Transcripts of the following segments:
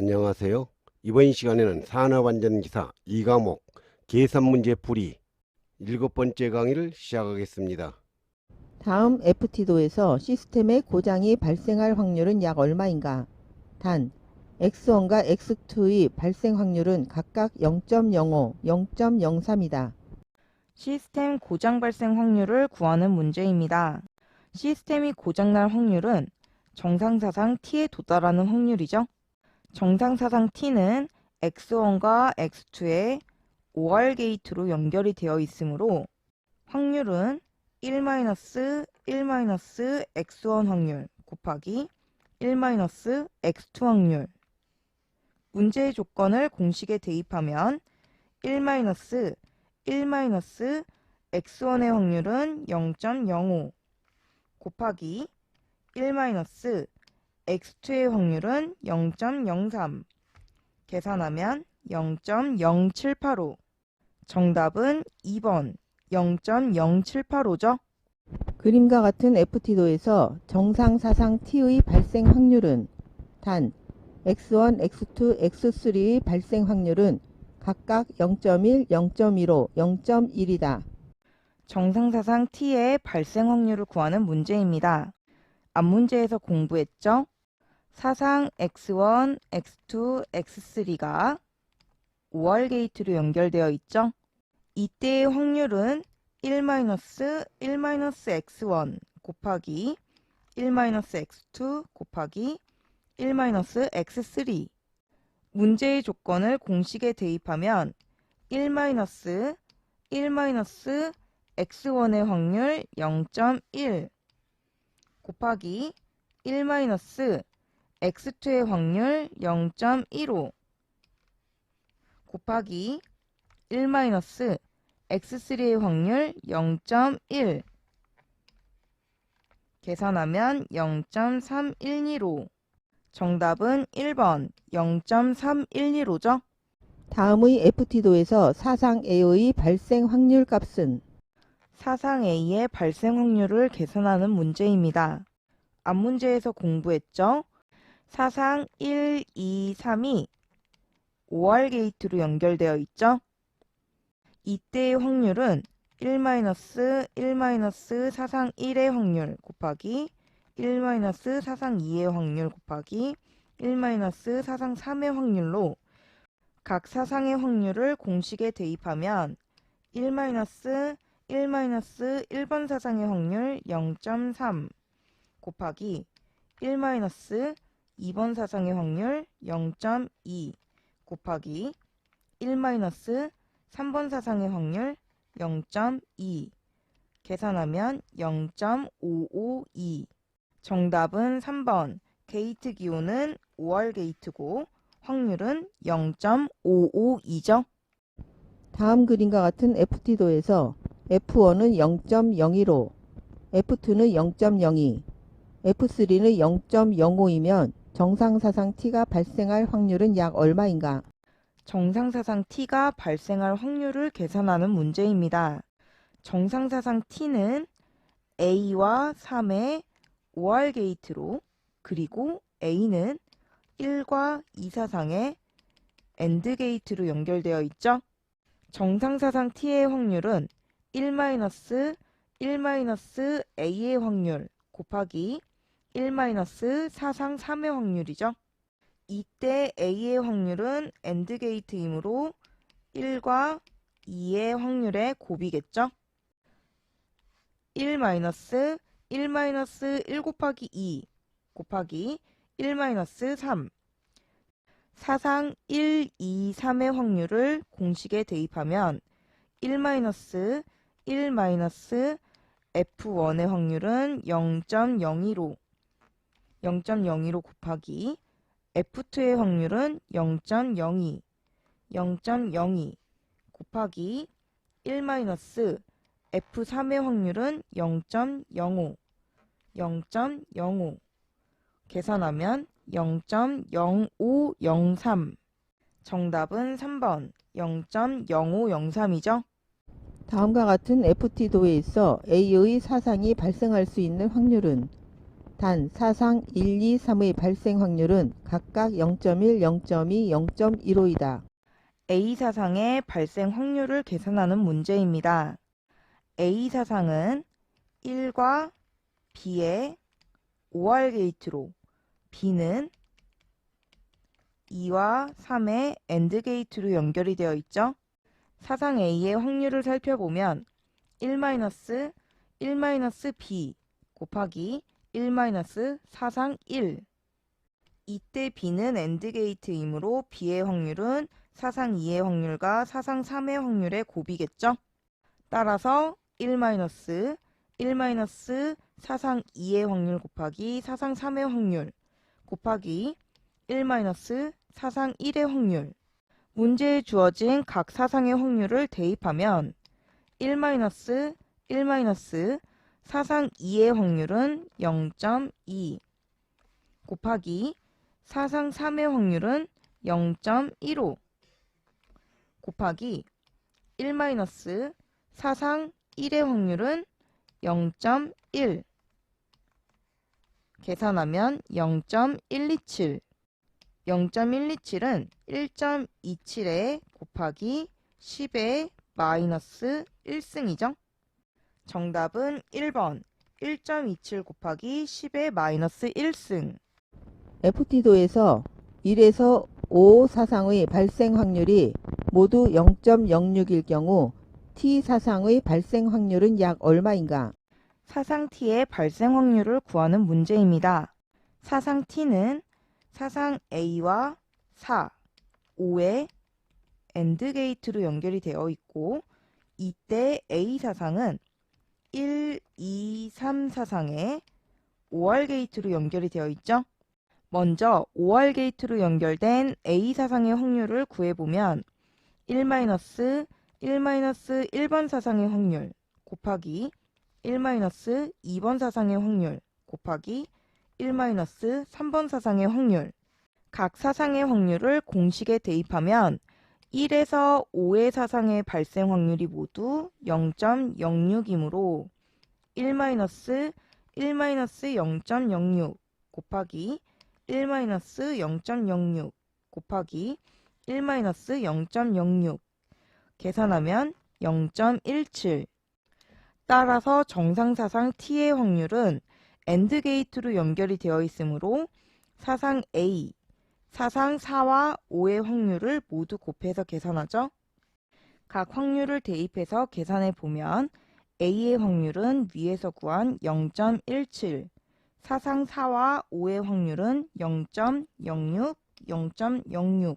안녕하세요. 이번 시간에는 산업안전기사 2과목 계산문제 풀이 일곱 번째 강의를 시작하겠습니다. 다음 FT도에서 시스템의 고장이 발생할 확률은 약 얼마인가? 단, X1과 X2의 발생 확률은 각각 0.05, 0.03이다. 시스템 고장 발생 확률을 구하는 문제입니다. 시스템이 고장날 확률은 정상사상 t에 도달하는 확률이죠. 정상사상 t는 x1과 x2의 OR 게이트로 연결이 되어 있으므로 확률은 1-1-x1 확률 곱하기 1-x2 확률. 문제의 조건을 공식에 대입하면 1- 1-x1의 확률은 0.05 곱하기 1-x2 의 확률은 0.03 계산하면 0.0785 정답은 2번 0.0785죠. 그림과 같은 FT도에서 정상 사상 T의 발생 확률은 단, X1, X2, X3의 발생 확률은 각각 0.1, 0.15, 0.1이다. 정상 사상 t의 발생 확률을 구하는 문제입니다. 앞 문제에서 공부했죠? 사상 x1, x2, x3가 5월 게이트로 연결되어 있죠? 이때의 확률은 1-1-x1 곱하기 1-x2 곱하기 1-x3 문제의 조건을 공식에 대입하면 1- 1-x1의 확률 0.1 곱하기 1-x2의 확률 0.15 곱하기 1-x3의 확률 0.1 계산하면 0.312로 정답은 1번 0.312로죠. 다음의 FT도에서 사상 A의 발생 확률 값은 사상 A의 발생 확률을 계산하는 문제입니다. 앞 문제에서 공부했죠? 사상 1, 2, 3이 5R 게이트로 연결되어 있죠? 이때의 확률은 1-1- 사상 1의 확률 곱하기 1- 사상 2의 확률 곱하기 1- 사상 3의 확률로 각 사상의 확률을 공식에 대입하면 1- 1-1번 사상의 확률 0.3 곱하기 1- 2번 사상의 확률 0.2 곱하기 1- 3번 사상의 확률 0.2 계산하면 0.552 정답은 3번. 게이트 기호는 5월 게이트고 확률은 0.552죠. 다음 그림과 같은 FT도에서 F1은 0.01로, F2는 0.02, F3는 0.05이면 정상사상 T가 발생할 확률은 약 얼마인가? 정상사상 t가 발생할 확률을 계산하는 문제입니다. 정상사상 t는 a와 3의 OR 게이트로 그리고 a는 1과 2 사상의 AND 게이트로 연결되어 있죠. 정상사상 t의 확률은 1- 1-a의 확률 곱하기 1- 사상 3의 확률이죠. 이때 A의 확률은 AND 게이트이므로 1과 2의 확률의 곱이겠죠? 1 마이너스 1 마이너스 1 곱하기 2 곱하기 1 마이너스 3 사상 1, 2, 3의 확률을 공식에 대입하면 1 마이너스 1 마이너스 F1의 확률은 0.02로 0.02로 곱하기 F2의 확률은 0.02, 0.02 곱하기 1- F3의 확률은 0.05, 0.05 계산하면 0.0503 정답은 3번 0.0503이죠. 다음과 같은 FT도에 있어 A의 사상이 발생할 수 있는 확률은 단 사상 1, 2, 3의 발생 확률은 각각 0.1, 0.2, 0.15이다. A 사상의 발생 확률을 계산하는 문제입니다. A 사상은 1과 B의 OR 게이트로 B는 2와 3의 AND 게이트로 연결이 되어 있죠. 사상 A의 확률을 살펴보면 1 1 B 곱하기 1 사상 1 이때 B는 AND 게이트이므로 B의 확률은 사상 2의 확률과 사상 3의 확률의 곱이겠죠? 따라서 1 1 사상 2의 확률 곱하기 사상 3의 확률 곱하기 1 사상 1의 확률 문제에 주어진 각 사상의 확률을 대입하면 1 1 사상 2의 확률은 0.2 곱하기 사상 3의 확률은 0.15 곱하기 1 사상 1의 확률은 0.1 계산하면 0.127 0.127은 1.27에 곱하기 10의 마이너스 1승이죠. 정답은 1번 1.27 곱하기 10의 마이너스 1승 FT도에서 1에서 5 사상의 발생 확률이 모두 0.06일 경우 T 사상의 발생 확률은 약 얼마인가? 사상 T의 발생 확률을 구하는 문제입니다. 사상 T는 사상 A와 4, 5의 AND 게이트로 연결이 되어 있고 이때 A 사상은 1, 2, 3 사상의 OR 게이트로 연결이 되어 있죠. 먼저 OR 게이트로 연결된 A 사상의 확률을 구해보면 1 1 1번 사상의 확률 곱하기 1 2번 사상의 확률 곱하기 1 3번 사상의 확률 각 사상의 확률을 공식에 대입하면 1에서 5의 사상의 발생 확률이 모두 0.06이므로 1 1 0.06 곱하기 1 0.06 곱하기 1 0.06 계산하면 0.17 따라서 정상사상 T의 확률은 AND 게이트로 연결이 되어 있으므로 사상 A, 사상 4와 5의 확률을 모두 곱해서 계산하죠. 각 확률을 대입해서 계산해 보면 A의 확률은 위에서 구한 0.17, 사상 4와 5의 확률은 0.06, 0.06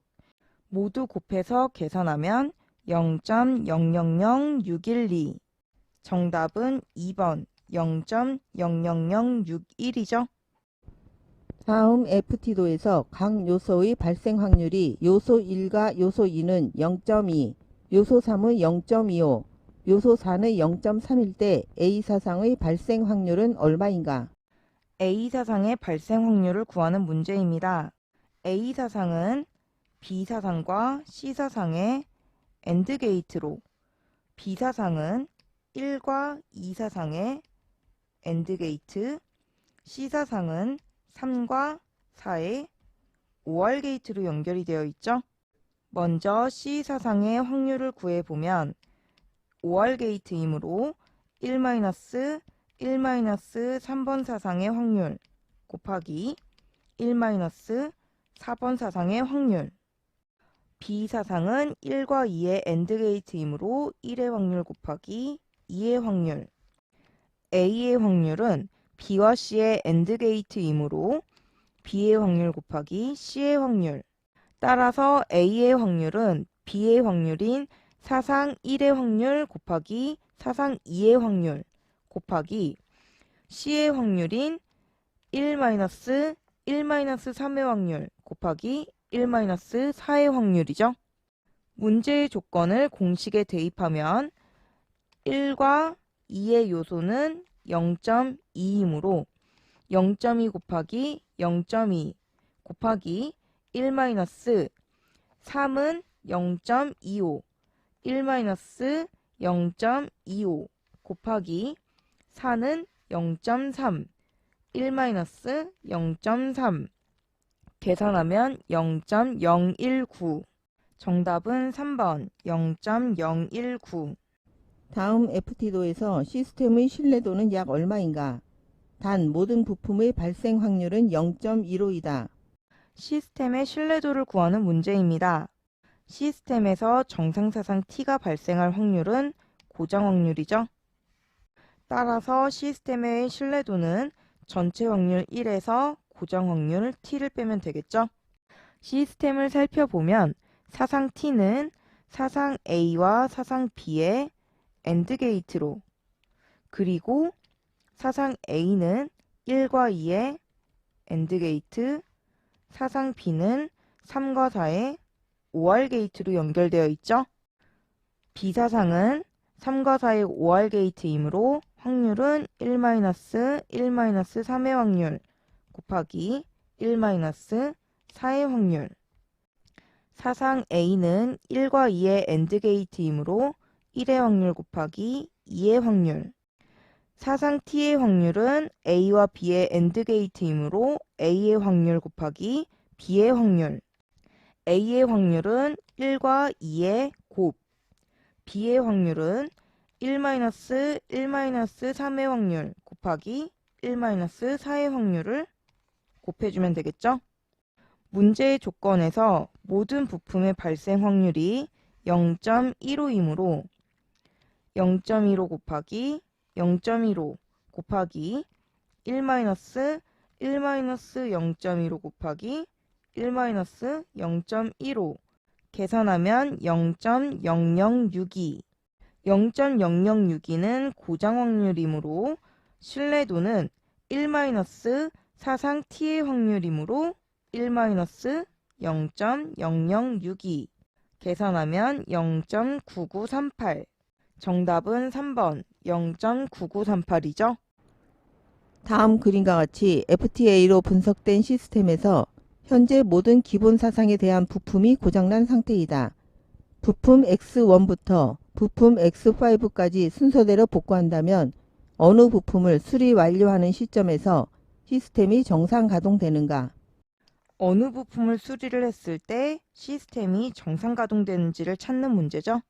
모두 곱해서 계산하면 0.000612 정답은 2번 0.00061이죠. 다음 FT도에서 각 요소의 발생 확률이 요소 1과 요소 2는 0.2, 요소 3의 0.25, 요소 4의 0.3일 때 A 사상의 발생 확률은 얼마인가? A 사상의 발생 확률을 구하는 문제입니다. A 사상은 B 사상과 C 사상의 AND 게이트로 B 사상은 1과 2 사상의 AND 게이트, C 사상은 3과 4의 OR 게이트로 연결이 되어 있죠. 먼저 C 사상의 확률을 구해보면 OR 게이트이므로 1 1 3번 사상의 확률 곱하기 1 4번 사상의 확률 B 사상은 1과 2의 AND 게이트이므로 1의 확률 곱하기 2의 확률 A의 확률은 B와 C의 AND 게이트이므로 B의 확률 곱하기 C의 확률 따라서 A의 확률은 B의 확률인 사상 1의 확률 곱하기 사상 2의 확률 곱하기 C의 확률인 1 1 3의 확률 곱하기 1 4의 확률이죠. 문제의 조건을 공식에 대입하면 1과 2의 요소는 0.2이므로 0.2 곱하기 0.2 곱하기 1 3은 0.25 1 0.25 곱하기 4는 0.3 1-0.3 계산하면 0.019 정답은 3번 0.019 다음 FT도에서 시스템의 신뢰도는 약 얼마인가? 단 모든 부품의 발생 확률은 0.15이다. 시스템의 신뢰도를 구하는 문제입니다. 시스템에서 정상사상 T가 발생할 확률은 고정 확률이죠. 따라서 시스템의 신뢰도는 전체 확률 1에서 고정 확률 T를 빼면 되겠죠. 시스템을 살펴보면 사상 T는 사상 A와 사상 B의 AND 게이트로 그리고 사상 A는 1과 2의 AND 게이트 사상 B는 3과 4의 OR 게이트로 연결되어 있죠. B사상은 3과 4의 OR 게이트이므로 확률은 1-1-3의 확률 곱하기 1-4의 확률. 사상 A는 1과 2의 AND 게이트이므로 1의 확률 곱하기 2의 확률. 사상 T의 확률은 A와 B의 AND 게이트이므로 A의 확률 곱하기 B의 확률. A의 확률은 1과 2의 곱. B의 확률은 1-1-3의 확률 곱하기 1-4의 확률을 곱해주면 되겠죠? 문제의 조건에서 모든 부품의 발생 확률이 0.15이므로 0.15 곱하기 0.15 곱하기 1-1-0.15 곱하기 1-0.15 계산하면 0.0062 0.0062는 고정 확률이므로 신뢰도는 1-사상 T의 확률이므로 1-0.0062 계산하면 0.9938 정답은 3번 0.9938이죠. 다음 그림과 같이 FTA로 분석된 시스템에서 현재 모든 기본 사상에 대한 부품이 고장난 상태이다. 부품 X1부터 부품 X5까지 순서대로 복구한다면 어느 부품을 수리 완료하는 시점에서 시스템이 정상 가동되는가? 어느 부품을 수리를 했을 때 시스템이 정상 가동되는지를 찾는 문제죠.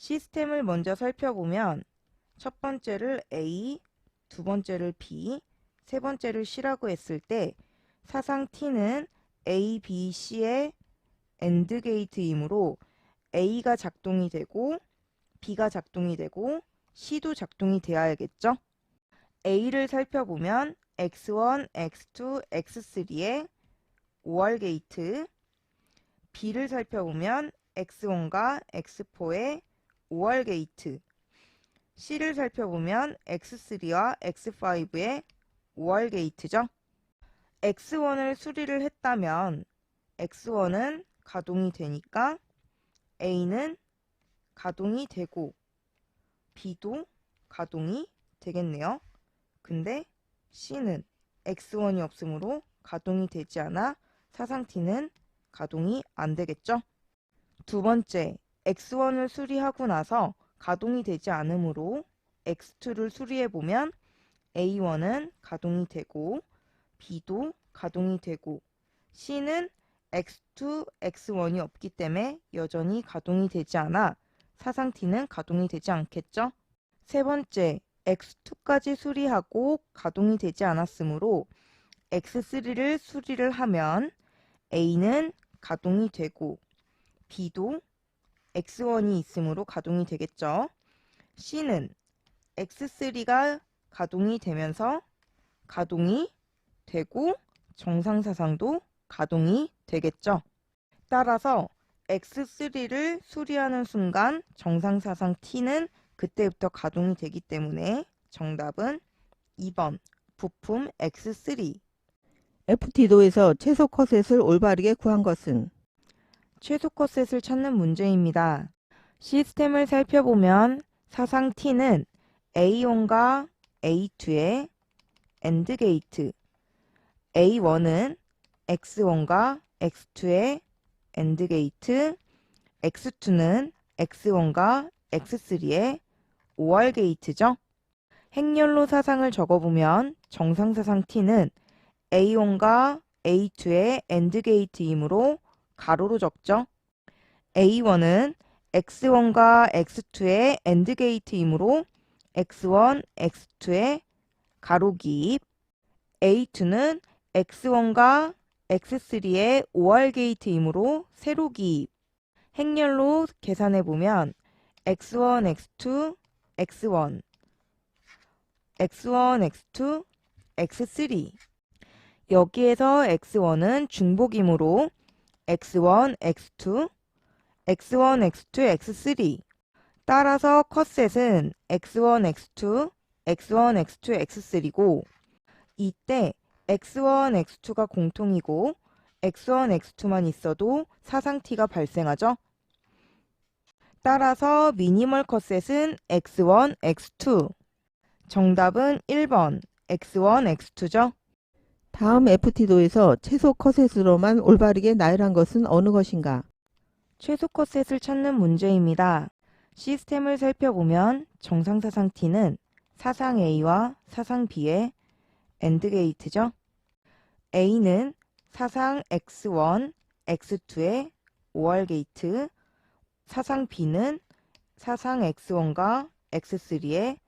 시스템을 먼저 살펴보면 첫 번째를 A, 두 번째를 B, 세 번째를 C라고 했을 때 사상 T는 A, B, C의 AND 게이트이므로 A가 작동이 되고 B가 작동이 되고 C도 작동이 되어야겠죠. A를 살펴보면 X1, X2, X3의 OR 게이트 B를 살펴보면 X1과 X4의 OR 게이트 C를 살펴보면 X3와 X5의 OR 게이트죠. X1을 수리를 했다면 X1은 가동이 되니까 A는 가동이 되고 B도 가동이 되겠네요. 근데 C는 X1이 없으므로 가동이 되지 않아 사상 T는 가동이 안 되겠죠. 두 번째, X1을 수리하고 나서 가동이 되지 않으므로 X2를 수리해 보면 A1은 가동이 되고 B도 가동이 되고 C는 X2, X1이 없기 때문에 여전히 가동이 되지 않아 사상 T는 가동이 되지 않겠죠. 세 번째, X2까지 수리하고 가동이 되지 않았으므로 X3를 수리를 하면 A는 가동이 되고 B도 X1이 있으므로 가동이 되겠죠. C는 X3가 가동이 되면서 가동이 되고 정상사상도 가동이 되겠죠. 따라서 X3를 수리하는 순간 정상사상 T는 그때부터 가동이 되기 때문에 정답은 2번 부품 X3 FT도에서 최소 컷셋을 올바르게 구한 것은 최소 컷셋을 찾는 문제입니다. 시스템을 살펴보면 사상 T는 A1과 A2의 AND 게이트 A1은 X1과 X2의 AND 게이트 X2는 X1과 X3의 OR 게이트죠. 행렬로 사상을 적어보면 정상 사상 t는 a1과 a2의 AND 게이트이므로 가로로 적죠. a1은 x1과 x2의 AND 게이트이므로 x1, x2의 가로 기입. A2는 x1과 x3의 OR 게이트이므로 세로 기입. 행렬로 계산해 보면 x1, x2, x1 x1, x2, x3. 여기에서 x1은 중복이므로 x1, x2, x1, x2, x3 따라서 컷셋은 x1, x2, x1, x2, x3고 이때 x1, x2가 공통이고 x1, x2만 있어도 사상 t가 발생하죠. 따라서 미니멀 컷셋은 x1, x2 정답은 1번 x1, x2죠. 다음 FT도에서 최소 컷셋으로만 올바르게 나열한 것은 어느 것인가? 최소 컷셋을 찾는 문제입니다. 시스템을 살펴보면 정상사상 t는 사상 a와 사상 b의 AND 게이트죠. a는 사상 x1, x2의 OR 게이트, 사상 b는 사상 x1과 x3의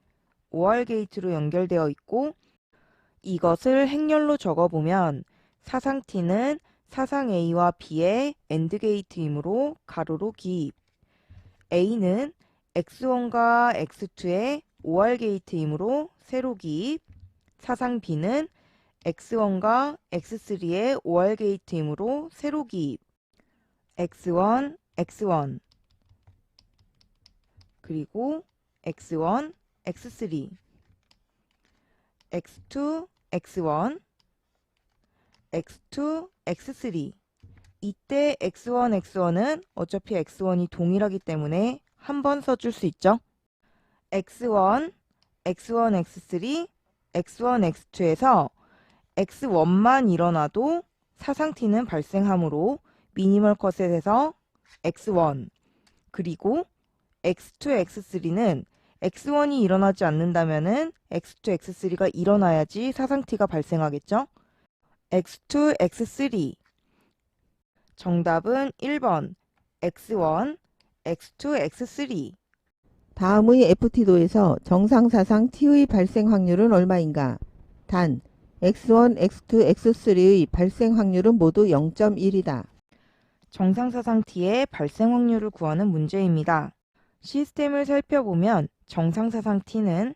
OR 게이트로 연결되어 있고 이것을 행렬로 적어보면 사상 t는 사상 a와 b의 AND 게이트이므로 가로로 기입. A는 x1과 x2의 OR 게이트이므로 세로 기입. 사상 b는 x1과 x3의 OR 게이트이므로 세로 기입. x1, x1 그리고 x1, x3 x2, x1 x2, x3 이때 x1, x1은 어차피 x1이 동일하기 때문에 한 번 써줄 수 있죠. x1, x1, x3, x1, x2에서 x1만 일어나도 사상 t는 발생하므로 미니멀 컷셋에서 x1 그리고 x2, x3는 x1이 일어나지 않는다면은 x2, x3가 일어나야지 사상 t가 발생하겠죠. x2, x3 정답은 1번 x1, x2, x3 다음의 FT도에서 정상사상 T의 발생 확률은 얼마인가? 단, X1, X2, X3의 발생 확률은 모두 0.1이다. 정상사상 t의 발생 확률을 구하는 문제입니다. 시스템을 살펴보면 정상사상 t는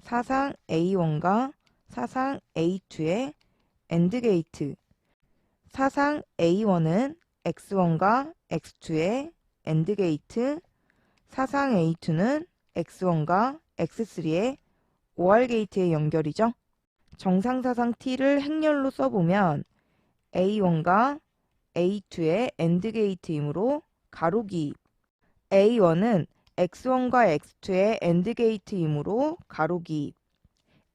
사상 A1과 사상 A2의 AND 게이트, 사상 A1은 X1과 X2의 AND 게이트, 사상 A2는 X1과 X3의 OR 게이트의 연결이죠. 정상사상 t를 행렬로 써보면 A1과 A2의 AND 게이트이므로 가로 기입 A1은 X1과 X2의 AND 게이트이므로 가로 기입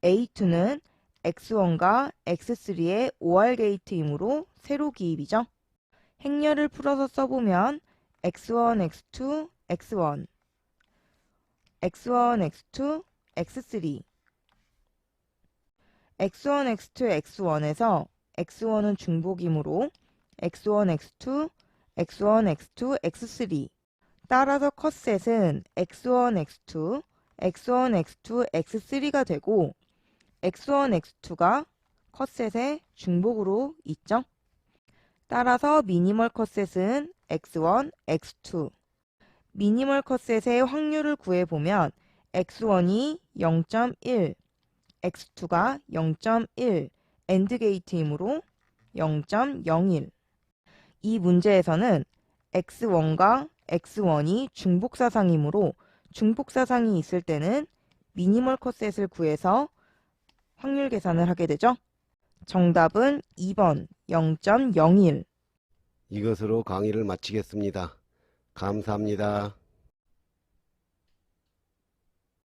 A2는 X1과 X3의 OR 게이트이므로 세로 기입이죠. 행렬을 풀어서 써보면 X1, X2, X1 X1, X2, X3 X1, X2, X1에서 X1은 중복이므로 X1, X2, X1, X2, X3 따라서 컷셋은 X1, X2, X1, X2, X3가 되고 X1, X2가 컷셋의 중복으로 있죠. 따라서 미니멀 컷셋은 X1, X2 미니멀 컷셋의 확률을 구해보면 X1이 0.1, X2가 0.1, AND 게이트이므로 0.01. 이 문제에서는 X1과 X1이 중복사상이므로 중복사상이 있을 때는 미니멀 컷셋을 구해서 확률 계산을 하게 되죠. 정답은 2번 0.01. 이것으로 강의를 마치겠습니다. 감사합니다.